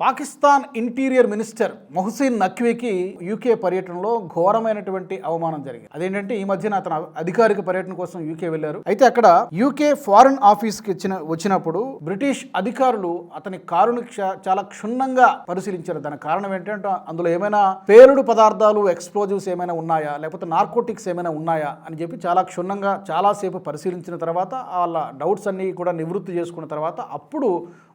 Pakistan interior minister Mohsin నక్వీకి UK పర్యటనలో ఘోరమైనటువంటి అవమానం జరిగింది. అదేంటంటే ఈ మధ్యన అతను అధికారిక పర్యటన కోసం యూకే వెళ్ళారు అయితే అక్కడ యూకే ఫారెన్ ఆఫీస్కి వచ్చిన వచ్చినప్పుడు బ్రిటిష్ అధికారులు అతని కారుని క్ష- చాలా క్షుణ్ణంగా పరిశీలించారు. దాని కారణం ఏంటంటే అందులో ఏమైనా పేలుడు పదార్థాలు ఎక్స్ప్లోజివ్స్ ఏమైనా ఉన్నాయా? లేకపోతే నార్కోటిక్స్ ఏమైనా ఉన్నాయా? అని చెప్పి చాలా క్షుణ్ణంగా చాలాసేపు పరిశీలించిన తర్వాత వాళ్ళ డౌట్స్ అన్ని కూడా నివృత్తి చేసుకున్న తర్వాత అప్పుడు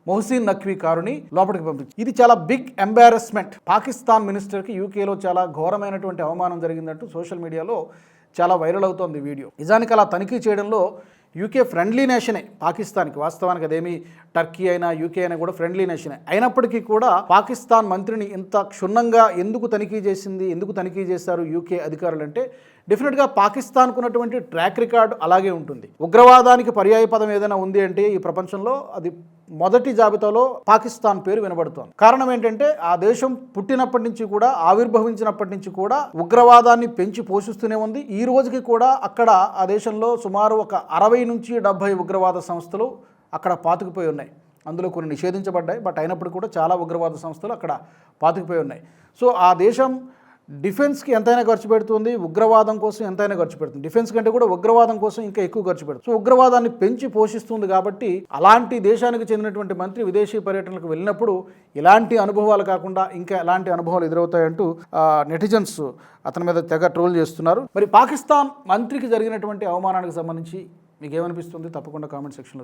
మొహసీన్ నఖ్వీ కారుని లోపలికి పంపించింది ఇది చాలా బిగ్ ఎంబారస్మెంట్ పాకిస్తాన్ మినిస్టర్కి యూకేలో చాలా ఘోరమైనటువంటి అవమానం జరిగిందంటూ సోషల్ మీడియాలో చాలా వైరల్ అవుతోంది వీడియో. నిజానికి అలా తనిఖీ చేయడంలో యూకే ఫ్రెండ్లీ నేషనే పాకిస్తాన్కి వాస్తవానికి అదేమి టర్కీ అయినా యూకే అయినా కూడా ఫ్రెండ్లీ నేషనే అయినప్పటికీ కూడా పాకిస్తాన్ మంత్రిని ఇంత క్షుణ్ణంగా ఎందుకు తనిఖీ చేసింది ఎందుకు తనిఖీ చేశారు యూకే అధికారులు అంటే డెఫినెట్గా పాకిస్తాన్కు ఉన్నటువంటి ట్రాక్ రికార్డ్ అలాగే ఉంటుంది. ఉగ్రవాదానికి పర్యాయ పదం ఏదైనా ఉంది అంటే ఈ ప్రపంచంలో అది మొదటి జాబితాలో పాకిస్తాన్ పేరు వినబడుతోంది. కారణం ఏంటంటే ఆ దేశం పుట్టినప్పటి నుంచి కూడా ఆవిర్భవించినప్పటి నుంచి కూడా ఉగ్రవాదాన్ని పెంచి పోషిస్తూనే ఉంది. ఈ రోజుకి కూడా అక్కడ ఆ దేశంలో సుమారు ఒక అరవై నుంచి డెబ్భై ఉగ్రవాద సంస్థలు అక్కడ పాతుకుపోయి ఉన్నాయి. అందులో కొన్ని నిషేధించబడ్డాయి బట్ అయినప్పుడు కూడా చాలా ఉగ్రవాద సంస్థలు అక్కడ పాతుకుపోయి ఉన్నాయి. సో ఆ దేశం డిఫెన్స్కి ఎంతైనా ఖర్చు పెడుతుంది ఉగ్రవాదం కోసం ఎంతైనా ఖర్చు పెడుతుంది. డిఫెన్స్ కంటే కూడా ఉగ్రవాదం కోసం ఇంకా ఎక్కువ ఖర్చు పెడుతుంది. సో ఉగ్రవాదాన్ని పెంచి పోషిస్తుంది కాబట్టి అలాంటి దేశానికి చెందినటువంటి మంత్రి విదేశీ పర్యటనకు వెళ్ళినప్పుడు ఇలాంటి అనుభవాలు కాకుండా ఇంకా ఎలాంటి అనుభవాలు ఎదురవుతాయంటూ నెటిజన్స్ అతని మీద తెగ ట్రోల్ చేస్తున్నారు. మరి పాకిస్తాన్ మంత్రికి జరిగినటువంటి అవమానానికి సంబంధించి మీకేమనిపిస్తుంది? తప్పకుండా కామెంట్ సెక్షన్లో తెలియదు